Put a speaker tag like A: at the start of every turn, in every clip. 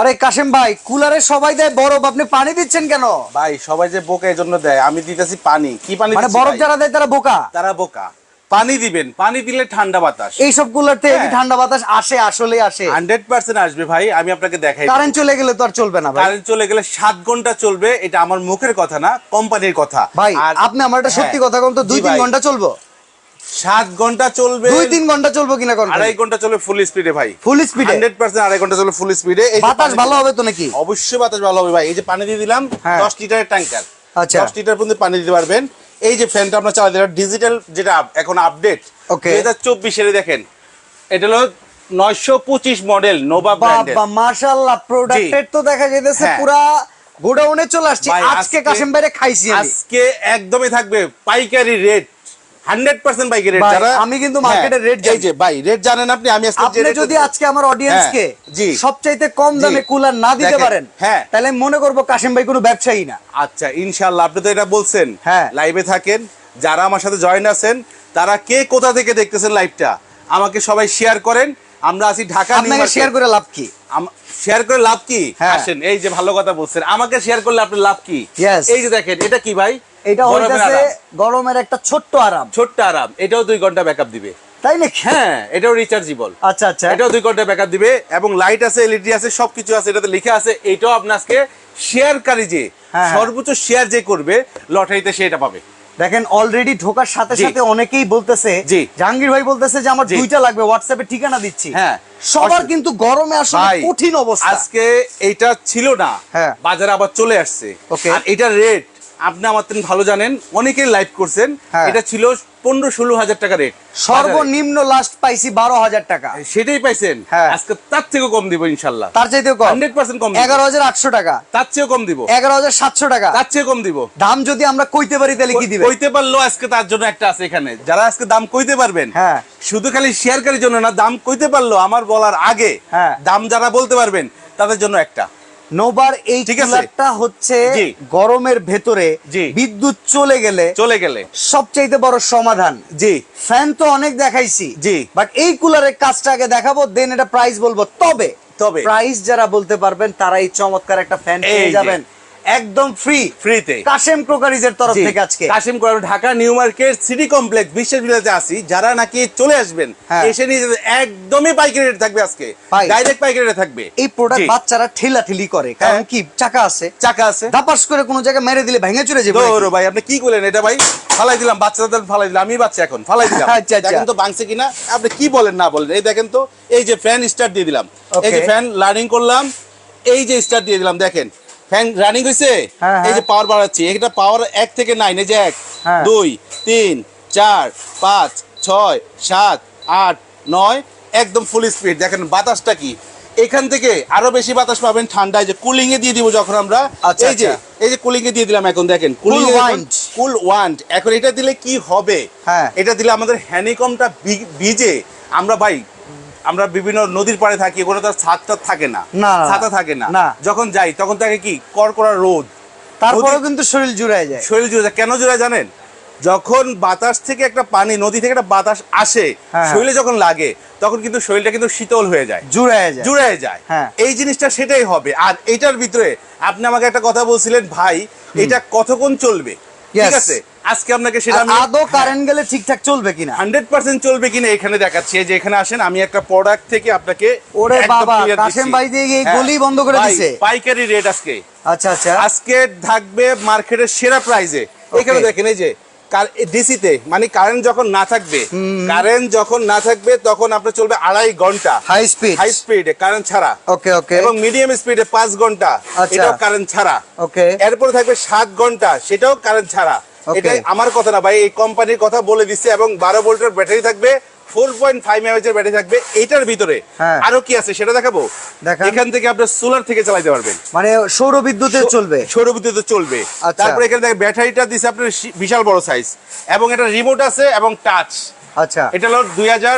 A: আরে কাশেম ভাই কুলারে সবাই দেয় বরফ আপনি পানি দিচ্ছেন কেন?
B: ভাই সবাই যে বোকা এই জন্য দেয় আমি দিতেছি পানি। কি পানি
A: মানে বরফ যারা দেয় তারা বোকা?
B: তারা বোকা। পানি দিবেন পানি দিলে ঠান্ডা বাতাস।
A: এইসব কুলার থেকে কি
B: হ্যাঁ।
A: ঠান্ডা বাতাস আসে আসলে আসে?
B: হান্ড্রেড পার্সেন্ট আসবে ভাই আমি আপনাকে দেখাই
A: কারেন্ট চলে গেলে তো আর চলবে না ভাই।
B: কারেন্ট চলে গেলে সাত ঘণ্টা চলবে এটা আমার মুখের কথা না কোম্পানির কথা।
A: ভাই আপনি আমার একটা সত্যি
B: হ্যাঁ,
A: কথা কোন তো দুই
B: জি
A: তিন
B: ভাই,
A: ঘণ্টা চলবো?
B: সাত ঘণ্টা চলবে।
A: দুই তিন ঘণ্টা চলবো কিনা
B: আড়াই ঘণ্টা চলবে ফুল স্পিডে ভাই।
A: ফুল স্পিডে
B: হান্ড্রেড পার্সেন্ট আড়াই ঘণ্টা চলবে ফুল স্পিডে
A: বাতাস ভালো হবে তো নাকি?
B: অবশ্যই বাতাস ভালো হবে ভাই। এই যে পানি দিয়ে দিলাম
A: হ্যাঁ।
B: দশ লিটারের ট্যাঙ্কার
A: আচ্ছা।
B: দশ লিটার পর্যন্ত পানি দিতে পারবেন। এই যে ফ্যানটা আপনার চালাই দিলাম ডিজিটাল যেটা এখন আপডেট
A: Okay.
B: দুই হাজার চব্বিশের দেখেন এটা হলো নয়শো পঁচিশ মডেল নোভা ব্র্যান্ডের
A: বাবা মাশাআল্লাহ প্রোডাক্টের তো দেখা যাইতেছে
B: হ্যাঁ।
A: পুরা গোডাউনে চলে আসছে। আজকে কাশেম ভাইরে খাইছি
B: আজকে একদমই থাকবে পাইকারি রেট হান্ড্রেড পার্সেন্ট পাইকারি রেট যারা
A: আমি কিন্তু
B: হ্যাঁ,
A: market-এর rate
B: এই
A: জানি।
B: যে ভাই রেট জানেন আপনি আমি আজকে
A: আপনি যদি আজকে আমার অডিয়েন্সকে
B: হ্যাঁ, জি।
A: সবচাইতে কম দামে কুলার না দিতে পারেন
B: হ্যাঁ।
A: তাহলে আমি মনে করব কাশেম ভাই কোনো ব্যবসায়ী না
B: আচ্ছা ইনশাল্লাহ আপনি তো এটা বলছেন
A: হ্যাঁ।
B: লাইভে থাকেন যারা আমার সাথে জয়েন আছেন তারা কে কোথা থেকে দেখতেছেন লাইভটা আমাকে সবাই শেয়ার করেন আমরা আছি ঢাকা
A: আপনাকে শেয়ার করে লাভ কি
B: শেয়ার করে লাভ কি
A: হ্যাঁ।
B: আসেন এই যে ভালো কথা বলছেন আমাকে শেয়ার করলে আপনার লাভ কি. এই যে দেখেন এটা কি ভাই
A: এটা হইতাছে গরমের একটা ছোট্ট আরাম।
B: ছোট্ট আরাম। এটাও দুই ঘণ্টা ব্যাকআপ দিবে।
A: তাই নাকি?
B: হ্যাঁ এটাও রিচার্জেবল
A: আচ্ছা আচ্ছা।
B: এটাও দুই ঘণ্টা ব্যাকআপ দিবে এবং লাইট আছে এলইডি আছে সবকিছু আছে এটাতে লিখা আছে। এটাও আপনার আজকে শেয়ারকারী যে
A: হ্যাঁ।
B: সর্বোচ্চ শেয়ার যে করবে লটারিতে সে এটা পাবে।
A: দেখেন অলরেডি ঢোকার সাথে সাথে অনেকেই বলতেছে। জাহাঙ্গীর ভাই বলতেছে যে আমার। দুইটা লাগবে হোয়াটসঅ্যাপে ঠিকানা দিচ্ছি।
B: হ্যাঁ।
A: সবার কিন্তু গরমে আসলে কঠিন অবস্থা।
B: আজকে এইটা ছিল না।
A: হ্যাঁ।
B: বাজারে আবার চলে আসছে. আর এটার রেট আপনি আমার থেকে ভালো জানেন অনেকেই লাইভ করছেন।
A: হ্যাঁ।
B: এটা ছিল পনেরো ষোলো হাজার টাকা রেট
A: সর্বনিম্ন লাস্ট পাইছি বারো হাজার টাকা।
B: সেটাই পাইছেন?
A: হ্যাঁ।
B: আজকে তার থেকেও কম দিব ইনশাল্লাহ।
A: তার চাইতেও কম।
B: হান্ড্রেড পার্সেন্ট কম
A: এগারো হাজার আটশো টাকা।
B: তার চেয়েও কম দিব।
A: এগারো হাজার সাতশো টাকা।
B: তার চেয়ে কম দিব।
A: দাম যদি আমরা কইতে পারি তাহলে কি দিবে
B: কইতে পারল আজকে তার জন্য একটা আছে এখানে। যারা আজকে দাম কইতে পারবেন
A: হ্যাঁ।
B: শুধু খালি শেয়ারকারীর জন্য না দাম কইতে পারল আমার বলার আগে
A: হ্যাঁ।
B: দাম যারা বলতে পারবেন তাদের জন্য একটা।
A: নোবার এই কুলারটা হচ্ছে গরমের ভেতরে বিদ্যুৎ চলে গেলে
B: চলে গেলে।
A: সবচাইতে বড় সমাধান।
B: জি।
A: ফ্যান তো অনেক দেখাইছি
B: জি।
A: বাট এই কুলারের কাজটা আগে দেখাবো দেন এটা প্রাইস বলব। তবে
B: তবে।
A: প্রাইস যারা বলতে পারবেন তারাই এই চমৎকার একটা ফ্যান পেয়ে যাবেন। একদম ফ্রি
B: ফ্রিতে
A: কাশেম ক্রোকারিজের তরফ থেকে আজকে।
B: Kashim Quran Dhaka new market city complex বিশ্বের বিলাতে আসি যারা নাকি চলে আসবেন
A: হ্যাঁ।
B: এসে নিয়ে একদমই পাইকারি রেট থাকবে আজকে। ডাইরেক্ট পাইকারি রেট থাকবে।
A: এই প্রোডাক্ট বাচ্চারা ঠেলা ঠেলি করে কারণ
B: হ্যাঁ।
A: কি চাকা আছে।
B: চাকা আছে।
A: দাপাস করে কোনো জায়গায় মেরে দিলে ভেঙে চুরে যাবে নাকি?
B: ভাই আপনি কি বলেন এটা ভাই ফালাই দিলাম বাচ্চাদের ফালাই দিলাম। আমি বাচ্চা এখন ফালাই দিলাম।
A: আচ্ছা, আচ্ছা।
B: দেখেন তো ভাঙছে কিনা আপনি কি বলেন না বলেন। এই দেখেন তো এই যে ফ্যান স্টার্ট দিয়ে দিলাম। এই যে ফ্যান লার্নিং করলাম এই যে স্টার্ট দিয়ে দিলাম দেখেন। ফ্যান রানিং হয়েছে
A: হ্যাঁ,
B: এই যে। পাওয়ার বাড়াচ্ছি। এটা পাওয়ার এক থেকে নাইন এই যে এক
A: হ্যাঁ।
B: দুই তিন চার পাঁচ ছয় সাত আট নয় একদম ফুল স্পিড দেখেন বাতাসটা কি? এখান থেকে আরও বেশি বাতাস পাবেন ঠান্ডায়। যে কুলিং এ দিয়ে দিব যখন আমরা
A: আচ্ছা,
B: এই যে
A: আচ্ছা।
B: এই যে কুলিং এ দিয়ে দিলাম এখন দেখেন। কুলিং কুল ওয়ান্ড এখন এটা দিলে কি হবে?
A: হ্যাঁ।
B: এটা দিলে আমাদের হ্যানিকমটা ভিজে। আমরা ভাই আমরা বিভিন্ন নদীর পাড়ে থাকি ওখানে তার ছাদটা থাকে না। ছাতা থাকে না। যখন যাই তখন থাকে কি? করকরা রোদ।
A: তারপরেও কিন্তু শরীর জুড়ায় যায়।
B: শরীর জুড়ে যায়। কেন জুড়ে জানেন? যখন বাতাস থেকে একটা পানি নদী থেকে একটা বাতাস আসে
A: হ্যাঁ।
B: শরীরে যখন লাগে তখন কিন্তু শরীরটা কিন্তু শীতল হয়ে যায়।
A: জুড়ায় যায়।
B: জুড়ে যায়।
A: হ্যাঁ।
B: এই জিনিসটা সেটাই হবে। আর এটার ভিতরে আপনি আমাকে একটা কথা বলছিলেন ভাই এটা কতক্ষণ চলবে? ঠিক আছে? আজকে আপনাকে সেটা
A: আদৌ কারেন্ট গেলে ঠিকঠাক চলবে কিনা?
B: হান্ড্রেড পার্সেন্ট চলবে কিনা এখানে দেখাচ্ছি। যে এখানে আসেন আমি একটা প্রোডাক্ট থেকে আপনাকে
A: ওরে বাবা, কাশেম ভাই দিয়ে এই
B: হ্যাঁ,
A: গলি বন্ধ করে দিছে।
B: পাইকারি রেট আজকে।
A: আচ্ছা আচ্ছা।
B: আজকে থাকবে মার্কেটের সেরা প্রাইজে এখানে দেখেন এই যে ডিসিতে মানে কারেন্ট যখন না থাকবে কারেন্ট যখন না থাকবে তখন আপনার চলবে আড়াই ঘণ্টা।
A: হাই স্পিড
B: হাই স্পিডে কারেন্ট ছাড়া।
A: ওকে ওকে
B: এবং মিডিয়াম স্পিডে পাঁচ ঘণ্টা।
A: আচ্ছা।
B: এটাও কারেন্ট ছাড়া।
A: ওকে
B: এরপরে থাকবে সাত ঘণ্টা সেটাও কারেন্ট ছাড়া. এটাই আমার কথা না ভাই এই কোম্পানির কথা বলে দিচ্ছে এবং বারো ভোল্টের ব্যাটারি থাকবে ফোর পয়েন্ট ফাইভ এমএচ এর ব্যাটারি থাকবে এটার ভিতরে।
A: হ্যাঁ।
B: আরও কি আছে সেটা দেখাবো। এখান থেকে আপনার সোলার থেকে চালাতে পারবেন।
A: মানে সৌর বিদ্যুতে চলবে।
B: সৌরবিদ্যুতে চলবে।
A: আচ্ছা।
B: তারপরে এখানে দেখেন ব্যাটারিটা দিছে আপনার বিশাল বড় সাইজ এবং এটা রিমোট আছে এবং টাচ
A: আচ্ছা।
B: এটা হলো দুই হাজার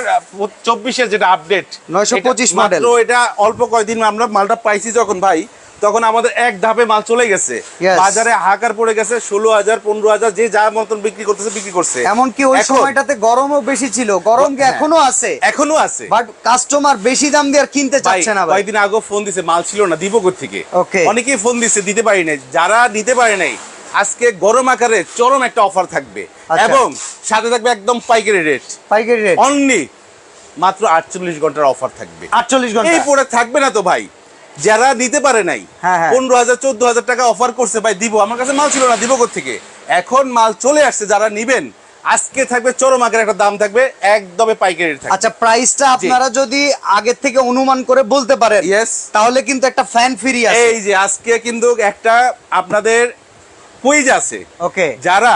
B: চব্বিশের যেটা আপডেট
A: 925
B: মাত্র
A: model।
B: এটা অল্প কয়েকদিন আমরা মালটা পাইছি যখন ভাই। তখন আমাদের এক ধাপে মাল চলে গেছে। বাজারে হাহাকার পড়ে গেছে ষোলো হাজার পনেরো হাজার যে যা মতন বিক্রি করতেছে বিক্রি করছে।
A: এমনকি ওই সময়টাতে গরমও বেশি ছিল গরম কি
B: হ্যাঁ।
A: এখনও আছে?
B: এখনও আছে।
A: বাট কাস্টমার বেশি দাম দিয়ে আর কিনতে চাচ্ছে না
B: কয়েকদিন আগে ফোন দিছে মাল ছিল না দিব থেকে অনেকেই ফোন দিছে দিতে পারি নাই। যারা দিতে পারে নাই আজকে গরম আকারে চরম একটা অফার থাকবে।
A: আচ্ছা।
B: এবং সাথে থাকবে একদম পাইকারি রেট
A: পাইকারি রেট
B: অনলি মাত্র আটচল্লিশ ঘণ্টার অফার থাকবে।
A: আটচল্লিশ ঘণ্টা।
B: এই পরে থাকবে না তো ভাই। যারা নিতে পারে নাই
A: হ্যাঁ, হ্যাঁ।
B: পনেরো হাজার চোদ্দ হাজার টাকা অফার করছে ভাই দিব। আমার কাছে মাল ছিল না দিব থেকে এখন মাল চলে আসছে যারা নিবেন আজকে থাকবে চরম আকারে একটা দাম থাকবে একদমে পাইকারি
A: আচ্ছা প্রাইসটা আপনারা যদি আগের থেকে অনুমান করে বলতে পারেন. তাহলে কিন্তু একটা ফ্যান ফ্রি আছে।
B: এই যে আজকে কিন্তু একটা আপনাদের কুইজ আছে।
A: ওকে
B: যারা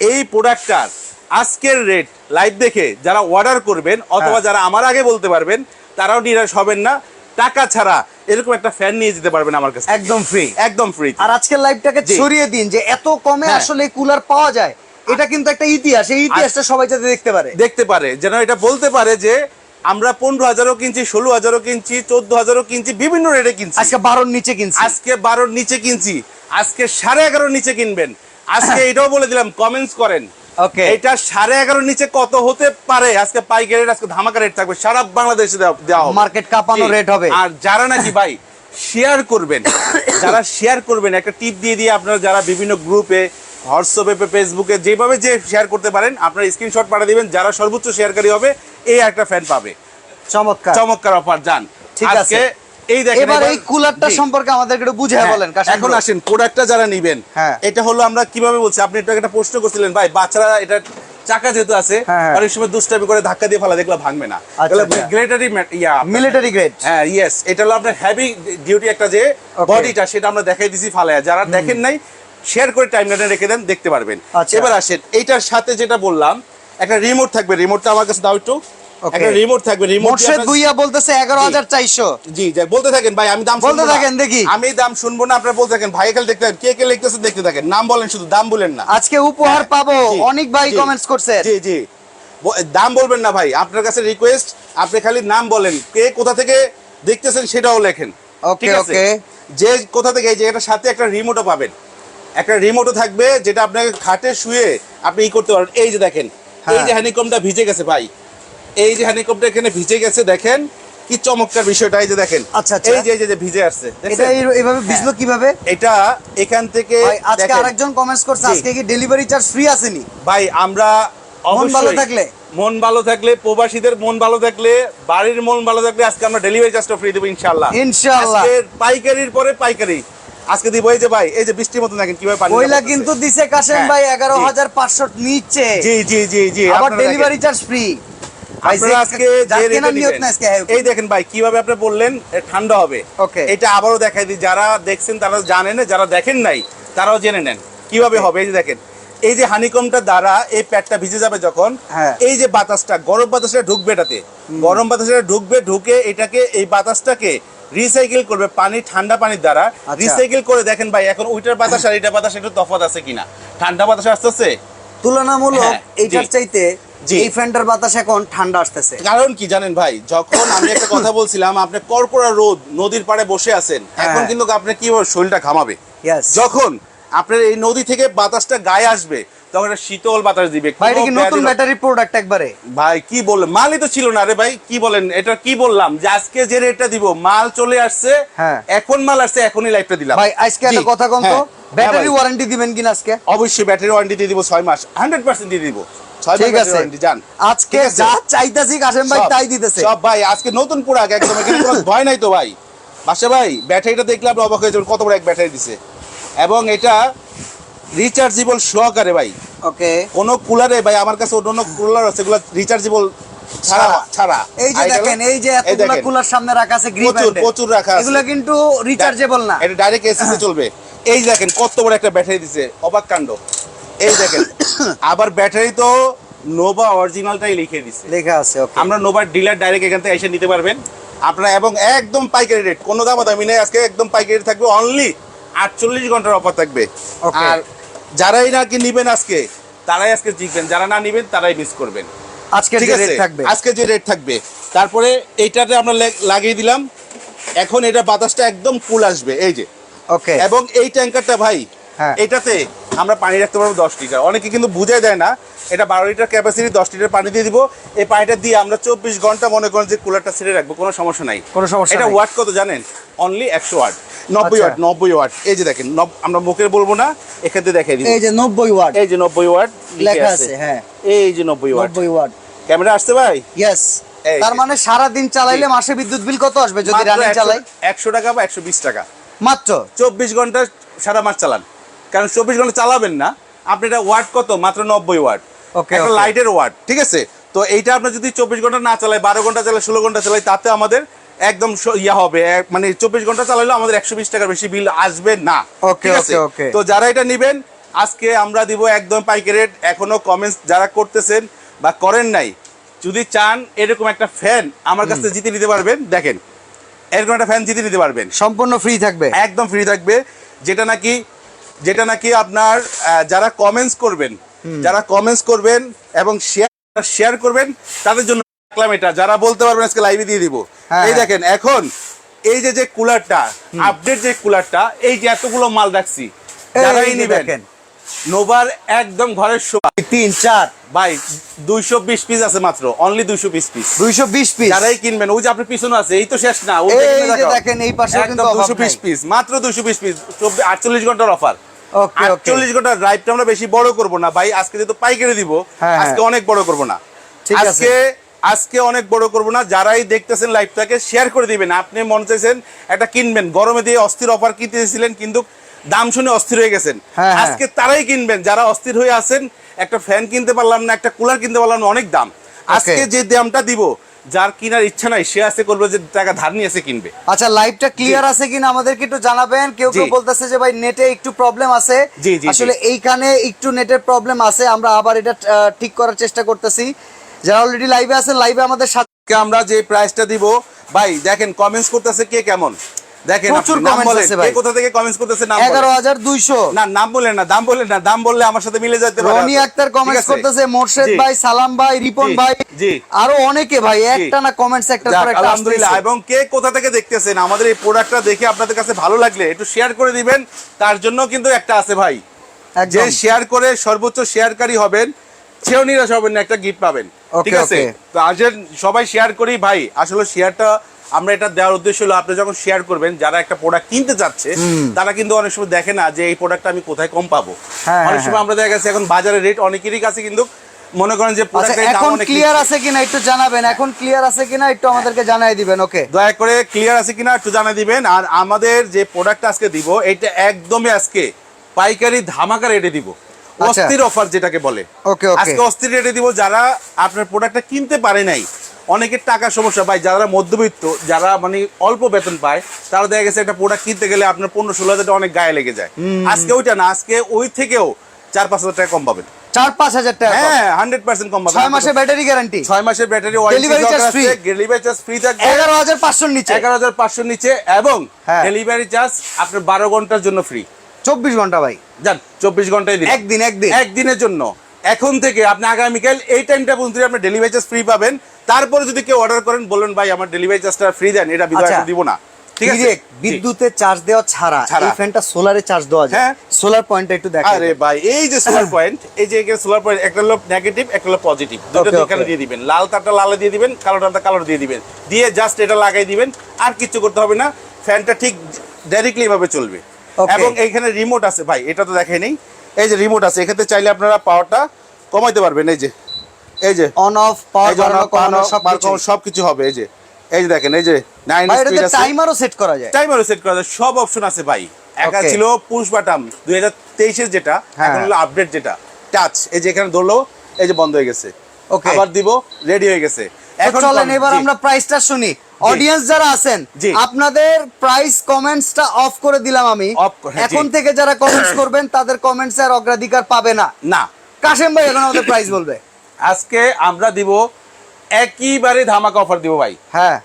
B: এই প্রোডাক্টটার আজকের রেট লাইভ দেখে যারা অর্ডার করবেন অথবা
A: হ্যাঁ।
B: যারা আমার আগে বলতে পারবেন তারাও নিরাশ হবেন না। টাকা ছাড়া এরকম একটা ফ্যান নিয়ে যেতে পারবেন আমার কাছে।
A: একদম ফ্রি
B: একদম ফ্রি
A: আর আজকের লাইভটাকে ছড়িয়ে দিন যে এত কমে
B: হ্যাঁ।
A: আসলে কুলার পাওয়া যায়। এটা কিন্তু একটা ইতিহাস। এই ইতিহাসটা সবাই যাতে দেখতে পারে।
B: দেখতে পারে। যেন এটা বলতে পারে যে আমরা পনেরো হাজারও কিনছি ষোলো হাজারও কিনছি চোদ্দ হাজারও কিনছি বিভিন্ন রেটে কিনছি।
A: আজকে বারোর নিচে কিনছি।
B: আজকে বারোর নিচে কিনছি। আজকে সাড়ে এগারোর নিচে কিনবেন। আজকে এটাও বলে দিলাম কমেন্টস করেন।
A: ওকে
B: এটা সাড়ে এগারোর নিচে কত হতে পারে? আজকে পাইকারি আজকে ধামাকা রেট থাকবে। সারা বাংলাদেশে দেওয়া- হবে।
A: Market কাঁপানো rate হবে।
B: আর যারা নাকি ভাই শেয়ার করবেন যারা শেয়ার করবেন একটা টিপ দিয়ে দিয়ে আপনারা যারা বিভিন্ন গ্রুপে হোয়াটসঅ্যাপে ফেসবুকে যেভাবে যে শেয়ার করতে পারেন আপনারা স্ক্রিনশট পাঠিয়ে দিবেন। যারা সর্বোচ্চ শেয়ারকারী হবে এই একটা ফ্যান পাবে।
A: চমৎকার।
B: চমৎকার অফার যান।
A: ঠিক আছে।
B: আজকে এই দেখেন
A: এবার এই কুলারটা সম্পর্কে আমাদেরকে একটু বুঝিয়ে
B: হ্যাঁ,
A: বলেন
B: এখন আসেন প্রোডাক্টটা যারা নিবেন
A: হ্যাঁ।
B: এটা হলো আমরা কীভাবে বলছি আপনি একটু একটা প্রশ্ন করছিলেন ভাই বাচ্চারা এটা চাকা যেহেতু আছে
A: হ্যাঁ।
B: অনেক সময় দুষ্টামি করে ধাক্কা দিয়ে ফেলা দেখলে ভাঙবে না
A: আচ্ছা, আচ্ছা।
B: গ্রেটারি ইয়া
A: মিলিটারি গ্রেড
B: হ্যাঁ ইয়েস এটা হলো আপনার হেভি ডিউটি একটা যে. বডিটা সেটা আমরা দেখাই দিছি ফালায়া যারা দেখেন নাই শেয়ার করে টাইম লাইনে রেখে দেন দেখতে পারবেন
A: আচ্ছা।
B: এবার আসেন এইটার সাথে যেটা বললাম একটা রিমোট থাকবে রিমোটটা আমার কাছে দাও একটু. একটা রিমোট থাকবে রিমোট
A: মোর্শেদ ভুইয়া বলতেছে
B: জি। বলতে থাকেন ভাই আমি দাম
A: বলতে থাকেন, দেখি।
B: আমি দাম শুনব না আপনারা বলতে থাকেন। ভাই খালি দেখতে থাকেন কে কে লিখতেছে দেখতে থাকেন। নাম বলেন শুধু দাম বলেন না।
A: আজকে উপহার
B: হ্যাঁ,
A: পাবো অনেক ভাই কমেন্টস করছে
B: জি জি। দাম বলবেন না ভাই আপনার কাছে রিকোয়েস্ট আপনি খালি নাম বলেন কে কোথা থেকে দেখতেছেন সেটাও লেখেন। ঠিক যে কোথা থেকে যে এটার সাথে একটা রিমোটও পাবেন। একটা রিমোটও থাকবে যেটা আপনাকে খাটে শুয়ে আপনি ই করতে পারবেন এই যে দেখেন এই
A: হ্যাঁ।
B: যে হানিকমটা ভিজে গেছে ভাই এই যে হানিকমটা এখানে ভিজে গেছে দেখেন কি চমৎকার বিষয়টা এই যে দেখেন।
A: আচ্ছা, আচ্ছা।
B: এই যে যে- ভিজে আসছে
A: এটা? এইভাবে বিজলো কীভাবে?
B: এটা এখান থেকে
A: আজকে আরেকজন কমেন্টস করছে আজকে কি ডেলিভারি চার্জ ফ্রি আসেনি?
B: ভাই আমরা
A: মন ভালো থাকলে?
B: মন ভালো থাকলে প্রবাসীদের মন ভালো থাকলে বাড়ির মন ভালো থাকলে আজকে আমরা ডেলিভারি চার্জটা ফ্রি দেবো ইনশাআল্লাহ।
A: ইনশাআল্লাহ।
B: পাইকারির পরে পাইকারি। আজকে দিব এই যে ভাই এই যে বৃষ্টির মতো দেখেন কীভাবে পানি
A: কইলা কিন্তু দিছে কাশেম
B: হ্যাঁ,
A: ভাই এগারো
B: জি।
A: হাজার পাঁচশো নিচ্ছে
B: জি জি জি জি
A: আবার ডেলিভারি চার্জ ফ্রি
B: এই দেখেন ভাই কীভাবে আপনি বললেন ঠান্ডা হবে। এটা আবারও দেখাই দিই যারা দেখছেন তারা জানেন যারা দেখেন নাই তারাও জেনে নেন কীভাবে হবে এই যে দেখেন। এই যে হানিকমটা দ্বারা এই প্যাডটা ভিজে যাবে যখন
A: হ্যাঁ।
B: এই যে বাতাসটা গরম বাতাসটা ঢুকবে এটাতে। গরম বাতাসটা ঢুকবে ঢুকে এটাকে এই বাতাসটাকে রিসাইকেল করবে পানি ঠান্ডা পানির দ্বারা।
A: আচ্ছা।
B: রিসাইকেল করে দেখেন ভাই এখন ওইটার বাতাস আর এটার বাতাস একটু তফাৎ আছে কিনা। ঠান্ডা বাতাস আসতেছে?
A: তুলনামূলক
B: হ্যাঁ,
A: এইটার চাইতে। এই ফ্যানটার বাতাস এখন ঠান্ডা আসতেছে।
B: কারণ কি জানেন ভাই যখন আমি একটা কথা বলছিলাম আপনি রোদ নদীর পাড়ে বসে আছেন এখন
A: হ্যাঁ।
B: কিন্তু আপনি কি শরীরটা ঘামাবে? যখন আপনার এই নদী থেকে বাতাসটা গায়ে আসবে তখন শীতল বাতাস দিবে
A: ভাই এটা কি নতুন ব্যাটারি প্রোডাক্ট একবারে?
B: ভাই কি বললেন মালই তো ছিল না রে ভাই কি বলেন? এটা কি বললাম? যে আজকে যে রেটটা দিব মাল চলে আসছে
A: হ্যাঁ।
B: এখন মাল আসছে এখনই লাইভটা দিলাম।
A: ভাই আজকে একটা কথা কন তো ব্যাটারি
B: হ্যাঁ
A: ওয়ারেন্টি দিবেন কিনা আজকে?
B: অবশ্যই ব্যাটারি ওয়ারেন্টি দিয়ে দিব ছয় মাস হান্ড্রেড পার্সেন্ট দিয়ে দিব।
A: ঠিক আছে। আজকে যা চাইতাছি কাশেম ভাই তাই দিতেছে।
B: সব ভাই আজকে নতুন প্রোডাক্ট একদম এখানে কোনো ভয় নাই তো ভাই। বাসা ভাই ব্যাটারিটা দেখলে আপনি অবাক হয়ে যাবেন কত বড় এক ব্যাটারি দিছে। এবং এটা রিচার্জেবল সহকারে ভাই।
A: ওকে।
B: কোনো কুলারে ভাই আমার কাছে অন্য অন্য কুলার আছে এগুলো রিচার্জেবল ছাড়া
A: ছাড়া।
B: ছাড়া।
A: এই যে দেখেন এই যে
B: এই
A: কুলার সামনে রাখা আছে গ্রিপ
B: প্রচুর প্রচুর রাখা আছে।
A: এগুলা কিন্তু রিচার্জেবল না।
B: এটা ডাইরেক্ট চলবে। এই দেখেন কত বড় একটা ব্যাটারি দিছে। অবাক কাণ্ড। এই দেখেন আবার ব্যাটারি তো নোভা অরিজিনালটাই লিখে দিছে।
A: লেখা আছে
B: আমরা নোভার ডিলার ডাইরেক্ট এখান থেকে এসে নিতে পারবেন। আপনারা এবং একদম পাইকারি রেট কোনো দাম দামি নেই আজকে একদম পাইকারি থাকবে অনলি আটচল্লিশ ঘণ্টার অফার থাকবে. আর যারাই নাকি নিবেন আজকে তারাই আজকে জিতবেন। যারা না নিবেন তারাই মিস করবেন।
A: আজকে
B: ঠিক
A: যে
B: আছে?
A: রেট থাকবে।
B: আজকে যে রেট থাকবে। তারপরে এইটাতে আমরা লাগিয়ে দিলাম। এখন এটা বাতাসটা একদম কুল আসবে এই যে।
A: ওকে
B: এবং এই ট্যাঙ্কারটা ভাই
A: হ্যাঁ।
B: এটাতে আমরা পানি রাখতে পারব দশ লিটার। অনেকে কিন্তু বুঝাই দেয় না এটা বারো লিটার ক্যাপাসিটি দশ লিটার পানি দিয়ে দিব। এই পানিটা দিয়ে আমরা চব্বিশ ঘণ্টা মনে করেন যে কুলারটা ছেড়ে রাখব কোনো সমস্যা নাই।
A: কোনো সমস্যা
B: এটা ওয়াট কত জানেন? অনলি একশো ওয়াট নব্বই
A: আচ্ছা।
B: ওয়াট নব্বই ওয়াট এই যে দেখেন আমরা মুখে বলব না এখানে দেখাই দিই
A: এই যে নব্বই ওয়াট
B: এই যে নব্বই ওয়াট
A: লেখা আছে। হ্যাঁ।
B: এই যে নব্বই ওয়াট
A: নব্বই ওয়াট
B: ক্যামেরা আসছে ভাই?
A: ইয়েস তার মানে সারা দিন চালাইলে মাসে বিদ্যুৎ বিল কত আসবে যদি রানিং চালাই?
B: একশো টাকা বা একশো বিশ টাকা।
A: মাত্র?
B: চব্বিশ ঘণ্টা সারা মাস চালান। কারণ চব্বিশ ঘণ্টা চালাবেন না। আপনি এটা ওয়াট কত? মাত্র নব্বই ওয়াট। একটা লাইটের ওয়াট ঠিক আছে? তো এইটা আপনার যদি চব্বিশ ঘণ্টা না চালাই বারো ঘণ্টা চালাই ষোলো ঘণ্টা চালাই তাতে আমাদের একদম ইয়া হবে। মানে চব্বিশ ঘণ্টা চালাইলে আমাদের একশো বিশ টাকার বেশি বিল আসবে না। ঠিক আছে?
A: okay, okay.
B: তো যারা এটা নিবেন আজকে আমরা দিব একদম পাইকারি রেট এখনও কমেন্টস যারা করতেছেন বা করেন নাই যদি চান এরকম একটা ফ্যান আমার কাছ থেকে জিতে নিতে পারবেন। দেখেন এরকম একটা ফ্যান জিতে নিতে পারবেন।
A: সম্পূর্ণ ফ্রি থাকবে।
B: একদম ফ্রি থাকবে যেটা নাকি যেটা নাকি আপনার যারা কমেন্টস করবেন যারা কমেন্টস করবেন এবং শেয়ার শেয়ার করবেন তাদের জন্য রাখলাম এটা। যারা বলতে পারবেন আজকে লাইভে দিয়ে দিব।
A: হ্যাঁ,
B: এই
A: হ্যাঁ।
B: দেখেন এখন এই যে যে কুলারটা আপডেট যে কুলারটা এই যে এতগুলো মাল রাখছি যারাই নিবেন
A: দেখেন।
B: নোভার একদম ঘরের শোভা
A: তিন চার
B: ভাই দুইশো বিশ পিস আছে মাত্র অনলি দুইশো বিশ পিস
A: দুইশো বিশ পিস
B: যারাই কিনবেন ওই যে আপনার পিছনে আছে এই তো শেষ না ওই।
A: দেখেন, এই পাশে
B: দুশো পিস
A: নাই।
B: পিস মাত্র দুশো পিস পিস আটচল্লিশ ঘণ্টার অফার আটচল্লিশ ঘণ্টার ড্রাইভটা আমরা বেশি বড় করব না। ভাই আজকে যেহেতু পাইকারি দিব
A: হ্যাঁ,
B: আজকে অনেক বড় করব না। আজকে আজকে অনেক বড় করব না। যারাই দেখতেছেন লাইভটাকে শেয়ার করে দিবেন। আপনি মনে চাইছেন একটা কিনবেন গরমে দিয়ে অস্থির অফার কিনতেছিলেন কিন্তু দাম শুনে অস্থির হয়ে গেছেন।
A: হ্যাঁ, হ্যাঁ।
B: আজকে তারাই কিনবেন। যারা অস্থির হয়ে আছেন একটা ফ্যান কিনতে পারলাম না একটা কুলার কিনতে পারলাম না অনেক দাম। আজকে যে দামটা দিব যার কিনার ইচ্ছা নাই সে আছে করবে যে টাকা ধার নিয়ে এসে কিনবে।
A: আচ্ছা লাইভটা ক্লিয়ার আছে কিনা আমাদেরকে একটু জানাবেন? কেউ কেউ বলতেছে যে ভাই নেটে একটু প্রবলেম আছে। আসলে এইখানে একটু নেটের প্রবলেম আছে। আমরা আবার এটা ঠিক করার চেষ্টা করতেছি। যারা অলরেডি লাইভে আছেন লাইভে আমাদের সাথে
B: আমরা যে প্রাইসটা দিব? ভাই দেখেন কমেন্টস করতেছে কে কেমন? দেখেন
A: প্রচুর
B: আপনি নাম
A: comments
B: বলেন
A: আছে ভাই।
B: কোথা থেকে কমেন্টস করতেছে নাম
A: এগারো
B: বলেন
A: হাজার দুইশো।
B: না নাম বলেন না দাম বলেন না দাম বললে আমার সাথে মিলে যেতে পারে।
A: রনি আক্তার কমেন্টস করতেছে মোর্শেদ ভাই সালাম ভাই রিপন ভাই
B: জি।
A: আরও অনেকে ভাই একটা না কমেন্টস একটার পর একটা
B: আলহামদুলিল্লাহ। এবং কে কোথা থেকে দেখতেছেন? আমাদের এই প্রোডাক্টটা দেখে আপনাদের কাছে ভালো লাগলে একটু শেয়ার করে দিবেন। তার জন্য কিন্তু একটা আছে ভাই। যে শেয়ার করে সর্বোচ্চ শেয়ারকারী হবেন সেও নিরাশ হবেন না একটা গিফট পাবেন। ঠিক আছে? তো সবাই শেয়ার করি ভাই। আসলে শেয়ারটা আমরা এটা দেওয়ার উদ্দেশ্য হলো আপনি যখন শেয়ার করবেন যারা একটা প্রোডাক্ট কিনতে চাচ্ছে তারা কিন্তু অনেক সময় দেখে না যে এই প্রোডাক্টটা আমি কোথায় কম পাবো।
A: হ্যাঁ,
B: অনেক
A: হ্যাঁ,
B: সময় আমরা দেখা গেছে এখন বাজারে রেট অনেকেরই কাছে কিন্তু মনে করেন যে
A: আচ্ছা এখন ক্লিয়ার আছে কিনা একটু জানাবেন? এখন ক্লিয়ার আছে কিনা একটু আমাদেরকে জানাই দিবেন ওকে
B: দয়া করে ক্লিয়ার আছে কিনা একটু জানাই দিবেন। আর আমাদের যে প্রোডাক্ট আজকে দিব এটা একদমই আজকে পাইকারি ধামাকা রেটে দিব।
A: আচ্ছা।
B: অস্থির অফার যেটাকে বলে।
A: ওকে ওকে
B: আজকে অস্থির রেটে দিব যারা আপনার প্রোডাক্টটা কিনতে পারে নাই। অনেকের টাকার সমস্যা ভাই যারা মধ্যবিত্ত যারা মানে অল্প বেতন পায় তারা দেখা গেছে একটা প্রোডাক্ট কিনতে গেলে আপনার পনেরো ষোলো হাজার অনেক গায়ে লেগে যায়। আজকে ওইটা না আজকে ওই থেকেও চার পাঁচ হাজার টাকা কম পাবেন।
A: চার পাঁচ হাজার টাকা
B: হ্যাঁ হান্ড্রেড পার্সেন্ট কম
A: ছয় মাসের ব্যাটারি গ্যারান্টি
B: ছয় মাসের battery
A: Delivery charge free।
B: Delivery charge free থাকবে।
A: এগারো হাজার পাঁচশোর নিচে।
B: এগারো হাজার পাঁচশোর নিচে এবং
A: হ্যাঁ।
B: ডেলিভারি চার্জ আপনার বারো ঘণ্টার জন্য ফ্রি
A: চব্বিশ ঘণ্টা ভাই।
B: যান চব্বিশ ঘন্টায় দিন।
A: একদিন একদিন।
B: একদিনের জন্য। এখন থেকে আপনি আগামীকাল এই টাইমটা পর্যন্ত আপনি ডেলিভারি চার্জ ফ্রি পাবেন। তারপরে যদি কেউ অর্ডার করেন বলুন ভাই আমার ডেলিভারি চার্জটা ফ্রি দেন এটা
A: আচ্ছা।
B: দিব না। ঠিক আছে?
A: বিদ্যুতে চার্জ দেওয়া ছাড়া। এই ফ্যানটা সোলারে চার্জ দেওয়া যায়।
B: হ্যাঁ।
A: সোলার পয়েন্টটা একটু
B: আরে ভাই এই যে সোলার পয়েন্ট এই যে এখানে সোলার পয়েন্ট একটা হলো নেগেটিভ একটা হলো পজিটিভ দুটো এখানে দিয়ে দিবেন। লাল তারটা লালে দিয়ে দিবেন কালো তারটা কালো দিয়ে দিবেন। দিয়ে জাস্ট এটা লাগাই দিবেন আর কিছু করতে হবে না। ফ্যানটা ঠিক ডাইরেক্টলি এভাবে চলবে। এবং এইখানে রিমোট আছে। ভাই এটা তো দেখাই নেই। এই যে রিমোট আছে এখানে চাইলে আপনারা পাওয়ারটা কমাইতে পারবেন এই যে। এই যে।
A: অন অফ পাওয়ার সব
B: কিছু হবে এই যে। এই যে দেখেন এই যে নাইন স্পিড আছে।
A: টাইমারও সেট করা যায়।
B: টাইমারও সেট করা যায় সব অপশন আছে ভাই। একা ছিল পুশ বাটাম দুই হাজার তেইশের যেটা
A: হ্যাঁ।
B: এখন হলো আপডেট যেটা। টাচ এই যে এখানে ধরলো এই যে বন্ধ হয়ে গেছে।
A: ওকে
B: আবার দিব রেডি হয়ে গেছে।
A: চলেন এবার আমরা প্রাইসটা শুনি। অডিয়েন্স যারা আছেন আপনাদের প্রাইস কমেন্টসটা অফ করে দিলাম আমি।
B: হ্যাঁ,
A: এখন থেকে যারা কমেন্টস করবেন তাদের কমেন্টস আর অগ্রাধিকার পাবে না।
B: না।
A: কাশেম ভাই এখন আমাদের প্রাইস বলবে।
B: আজকে আমরা দিব একইবারে ধামাকা অফার দিব ভাই।
A: হ্যাঁ।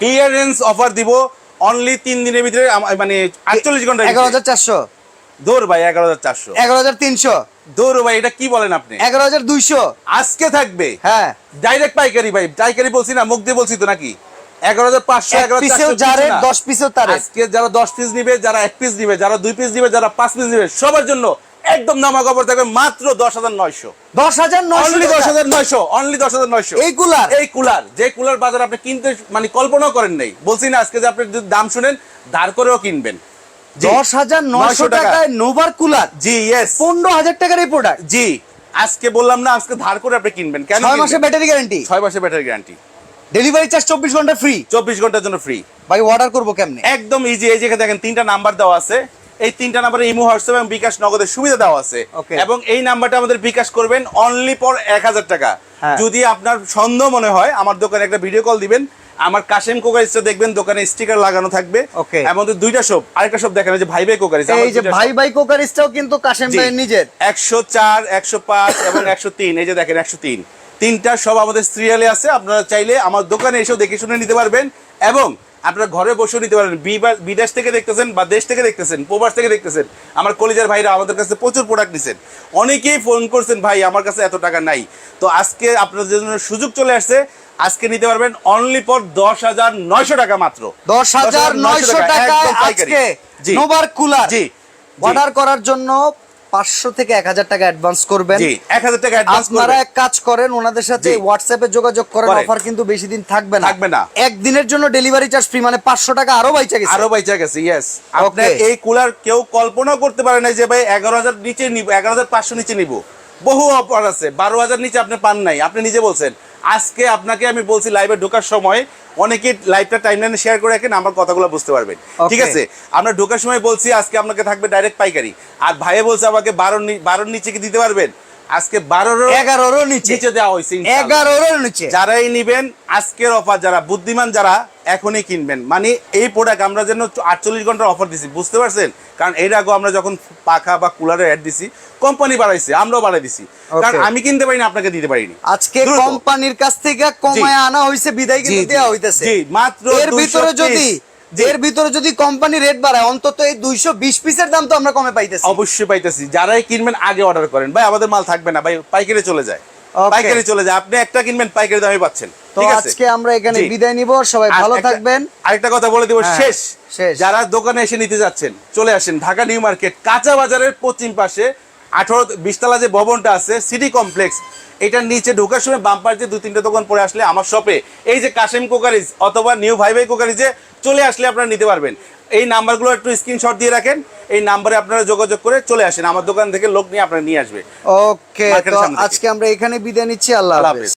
B: ক্লিয়ারেন্স অফার দিব অনলি তিন দিনের ভিতরে মানে আটচল্লিশ ঘণ্টা
A: এগারো হাজার চারশো।
B: দৌড় ভাই এগারো হাজার চারশো।
A: এগারো হাজার তিনশো।
B: দৌড় ভাই এটা কি বলেন আপনি?
A: এগারো হাজার দুইশো।
B: আজকে থাকবে?
A: হ্যাঁ।
B: ডাইরেক্ট পাইকারি ভাই পাইকারি বলছি না মুখ দিয়ে বলছি তো নাকি? এগারো হাজার পাঁচশো এগারো
A: পিসেও দশ পিসেও তারে
B: আজকে যারা দশ পিস নিবে যারা এক পিস নিবে যারা দুই পিস নিবে যারা পাঁচ পিস নিবে সবার জন্য একদম নামা খবর থাকবে মাত্র দশ হাজার নয়শো।
A: দশ হাজার
B: অনলি দশ হাজার নয়শো অনলি দশ হাজার নয়শো।
A: এই কুলার?
B: এই কুলার যে কুলার বাজার আপনি কিনতে মানে কল্পনাও করেন নাই। বলছি না আজকে যে আপনি যদি দাম শুনেন ধার করেও কিনবেন।
A: দশ হাজার নয়শো টাকায় নোভার কুলার।
B: জি ইয়েস
A: পনেরো হাজার টাকার এই প্রোডাক্ট
B: জি। আজকে বললাম না আজকে ধার করে আপনি কিনবেন। কেন
A: ছয় মাসে ব্যাটারি গ্যারান্টি
B: ছয় মাসে ব্যাটারি গ্যারান্টি
A: ডেলিভারি চার্জ চব্বিশ ঘণ্টা ফ্রি
B: চব্বিশ ঘণ্টার জন্য ফ্রি
A: ভাই অর্ডার করব কেমনে?
B: একদম ইজি এই জায়গায় দেখেন তিনটা নাম্বার দেওয়া আছে। এই তিনটা নাম্বারে ইমো হোয়াটসঅ্যাপ এবং বিকাশ নগদের সুবিধা দেওয়া আছে. এবং এই নাম্বারটা আমাদের বিকাশ করবেন অনলি ফর এক হাজার টাকা।
A: হ্যাঁ।
B: যদি আপনার সন্দেহ মনে হয় আমার দোকানে একটা ভিডিও কল দিবেন। আমার কাশেম কোকারিসটা দেখবেন দোকানে স্টিকার লাগানো থাকবে।
A: ওকে।
B: আমাদের দুইটা সব আরেকটা সব দেখেন যে ভাই ভাই কোকারিস
A: এই যে ভাই ভাই কোকারিসটাও কিন্তু কাশেম ভাইয়ের নিজের।
B: একশো চার একশো পাঁচ এবং একশো তিন এই যে দেখেন একশো তিন। তিনটা সব আমাদের সিরিয়ালে আছে আপনারা চাইলে আমার দোকানে এসেও দেখে শুনে নিতে পারবেন। এবং আপনারা ঘরে বসেও নিতে পারবেন বিবা- বিদেশ থেকে দেখতেছেন বা দেশ থেকে দেখতেছেন প্রবাস থেকে দেখতেছেন। আমার কলিজার ভাইরা আমাদের কাছে প্রচুর প্রোডাক্ট নিছেন। অনেকেই ফোন করছেন ভাই আমার কাছে এত টাকা নাই। তো আজকে আপনাদের জন্য সুযোগ চলে আসছে। আজকে নিতে পারবেন অনলি ফর দশ হাজার নয়শো টাকা মাত্র।
A: দশ হাজার নয়শো
B: টাকা
A: আজকে
B: জি।
A: নোভার কুলার।
B: জি।
A: অর্ডার করার জন্য পাঁচশো থেকে এক হাজার টাকা অ্যাডভান্স করবেন।
B: এক হাজার টাকা
A: আপনারা এক কাজ করেন ওনাদের সাথে হোয়াটসঅ্যাপে যোগাযোগ করেন। অফার কিন্তু বেশি দিন থাকবে না।
B: থাকবে না।
A: একদিনের জন্য ডেলিভারি চার্জ ফ্রি মানে পাঁচশো টাকা আরও বাইচা গেছে।
B: আরও বাইচা গেছে ইয়েস আপনার এই কুলার কেউ কল্পনা করতে পারে না যে ভাই এগারো হাজার নিচে নিব এগারো হাজার পাঁচশো নিচে নিব। বহু অফার আছে। বারো হাজার নিচে আপনি পান নাই। আপনি নিজে বলছেন। আজকে আপনাকে আমি বলছি লাইভে ঢোকার সময় অনেকে লাইভটা টাইমলাইনে শেয়ার করে রাখেন আমার কথাগুলো বুঝতে পারবেন। ঠিক আছে? আমরা ঢোকার সময় বলছি আজকে আপনাকে থাকবে ডাইরেক্ট পাইকারি। আর ভাইয়ে বলছে আমাকে বারো বারোর নিচে কি দিতে পারবেন? আজকে বারোরও
A: এগারোরও নিচে।
B: নিচে দেওয়া হয়েছে।
A: এগারোরও নিচে।
B: যারাই নিবেন আজকের অফার যারা বুদ্ধিমান যারা এখনই কিনবেন। মানে এই প্রোডাক্ট আমরা যেন আটচল্লিশ ঘণ্টার অফার দিছি বুঝতে পারছেন? কারণ এর আগে আমরা যখন পাখা বা কুলারে অ্যাড দিছি কোম্পানি বাড়াইছে আমরাও বাড়াই দিছি। কারণ আমি কিনতে পারিনি আপনাকে দিতে পারিনি।
A: আজকে কোম্পানির কাছ থেকে কমায় আনা হয়েছে বিদায় কিন্তু দেওয়া হইতেছে।
B: জি, মাত্র
A: এর ভিতরে যদি এর ভিতরে যদি কোম্পানি রেট বাড়ায় অন্তত এই দুইশো বিশ পিসের দাম তো আমরা কমে পাইতেছি।
B: অবশ্যই পাইতেছি। যারাই কিনবেন আগে অর্ডার করেন। ভাই আমাদের মাল থাকবে না ভাই পাইকারি চলে যায়. পাইকারি চলে যায়। আপনি একটা কিনবেন পাইকারি দামে পাচ্ছেন।
A: আজকে আমরা এখানে বিদায় নিব সবাই ভালো থাকবেন।
B: আরেকটা কথা বলে দিব
A: হ্যাঁ,
B: শেষ। যারা দোকানে এসে নিতে যাচ্ছেন চলে আসেন ঢাকা নিউ মার্কেট কাঁচা বাজারের পশ্চিম পাশে আঠারো বিশতলা যে ভবনটা আছে সিটি কমপ্লেক্স এটার নিচে ঢোকার সময় বাম্পার যে দু তিনটে দোকান পরে আসলে আমার শপে এই যে কাশেম কোকারিজ অথবা নিউ ভাই ভাই কোকারিজে চলে আসলে আপনারা নিতে পারবেন। এই নাম্বারগুলো একটু স্ক্রিনশট দিয়ে রাখেন। এই নাম্বারে আপনারা যোগাযোগ করে চলে আসেন। আমার দোকান থেকে লোক নিয়ে আপনারা নিয়ে আসবে।
A: ওকে তো আজকে আমরা এখানে বিদায় নিচ্ছি। আল্লাহ
B: হাফেজ।